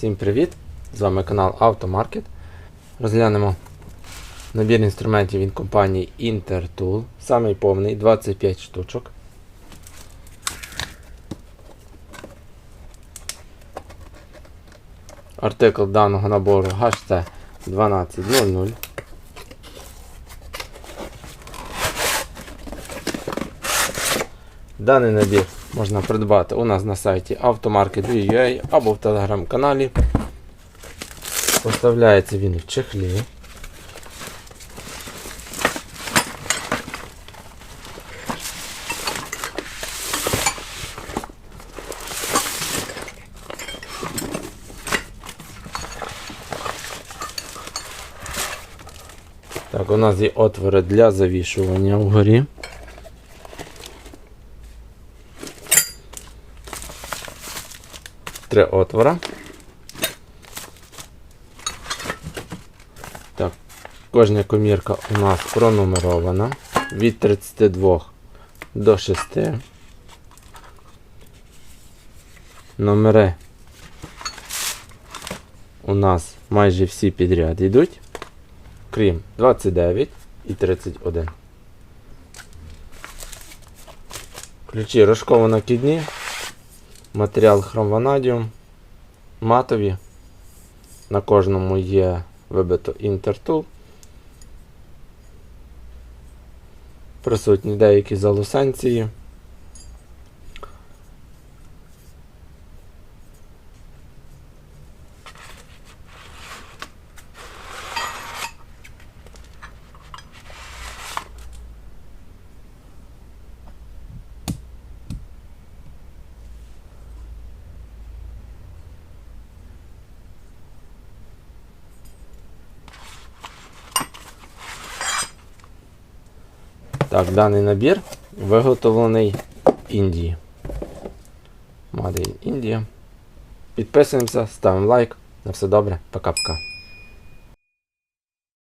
Всім привіт! З вами канал Автомаркет. Розглянемо набір інструментів від компанії Intertool. Самий повний 25 штучок. Артикл даного набору HC 1200. Даний набір можна придбати у нас на сайті automarket.ua або в телеграм-каналі. Поставляється він в чехлі. Так, у нас є отвори для завішування вгорі. Три отвора. Так, кожна комірка у нас пронумерована від 32 до 6. Номери у нас майже всі підряд йдуть, крім 29 і 31. Ключі рожково накидні. Матеріал хромванадіум, матові. На кожному є вибито інтертул. Присутні деякі залусенції. Так, даний набір виготовлений в Індії. Made Індія. Підписуємося, ставимо лайк. На все добре. Пока-пока.